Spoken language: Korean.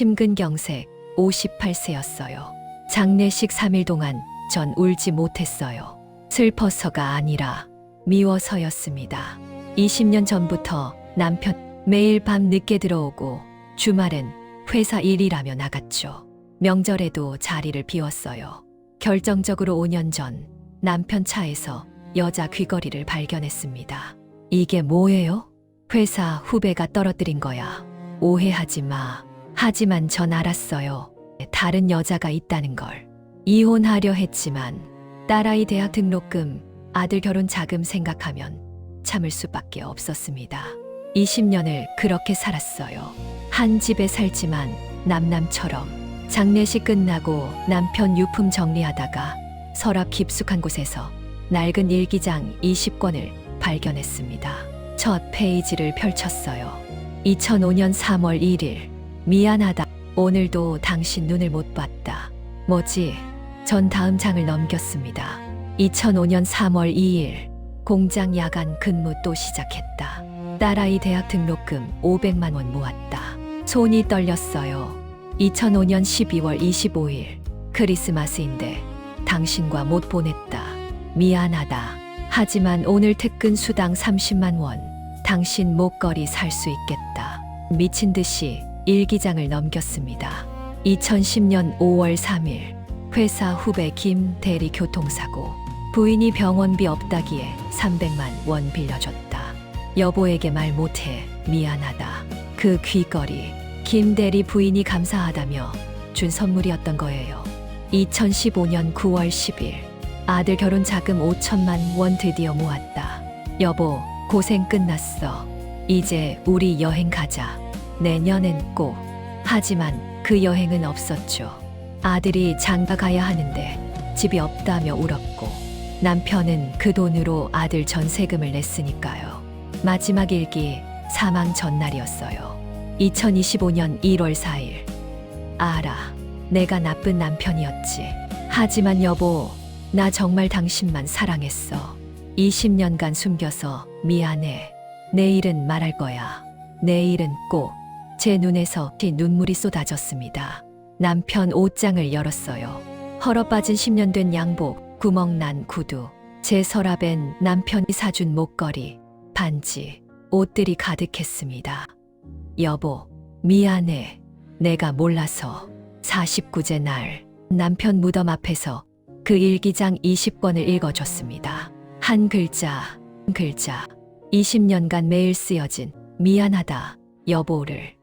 심근경색 58세였어요. 장례식 3일 동안 전 울지 못했어요. 슬퍼서가 아니라 미워서였습니다. 20년 전부터 남편 매일 밤 늦게 들어오고 주말엔 회사 일이라며 나갔죠. 명절에도 자리를 비웠어요. 결정적으로 5년 전 남편 차에서 여자 귀걸이를 발견했습니다. 이게 뭐예요? 회사 후배가 떨어뜨린 거야. 오해하지 마. 하지만 전 알았어요. 다른 여자가 있다는 걸. 이혼하려 했지만 딸아이 대학 등록금, 아들 결혼 자금 생각하면 참을 수밖에 없었습니다. 20년을 그렇게 살았어요. 한 집에 살지만 남남처럼 장례식 끝나고 남편 유품 정리하다가 서랍 깊숙한 곳에서 낡은 일기장 20권을 발견했습니다. 첫 페이지를 펼쳤어요. 2005년 3월 1일. 미안하다. 오늘도 당신 눈을 못 봤다. 뭐지? 전 다음 장을 넘겼습니다. 2005년 3월 2일. 공장 야간 근무 또 시작했다. 딸아이 대학 등록금 500만 원 모았다. 손이 떨렸어요. 2005년 12월 25일. 크리스마스인데 당신과 못 보냈다. 미안하다. 하지만 오늘 특근 수당 30만 원. 당신 목걸이 살 수 있겠다. 미친 듯이 일기장을 넘겼습니다. 2010년 5월 3일 회사 후배 김 대리 교통사고 부인이 병원비 없다기에 300만 원 빌려줬다. 여보에게 말 못해 미안하다. 그 귀걸이 김 대리 부인이 감사하다며 준 선물이었던 거예요. 2015년 9월 10일 아들 결혼 자금 5천만 원 드디어 모았다. 여보 고생 끝났어. 이제 우리 여행 가자. 내년엔 꼭. 하지만 그 여행은 없었죠. 아들이 장가 가야 하는데 집이 없다며 울었고 남편은 그 돈으로 아들 전세금을 냈으니까요. 마지막 일기 사망 전날이었어요. 2025년 1월 4일. 알아. 내가 나쁜 남편이었지. 하지만 여보, 나 정말 당신만 사랑했어. 20년간 숨겨서 미안해. 내일은 말할 거야. 내일은 꼭. 제 눈에서 피 눈물이 쏟아졌습니다. 남편 옷장을 열었어요. 헐어빠진 10년 된 양복, 구멍난 구두, 제 서랍엔 남편이 사준 목걸이, 반지, 옷들이 가득했습니다. 여보, 미안해. 내가 몰라서. 49제 날, 남편 무덤 앞에서 그 일기장 20권을 읽어줬습니다. 한 글자, 한 글자. 20년간 매일 쓰여진 미안하다, 여보를.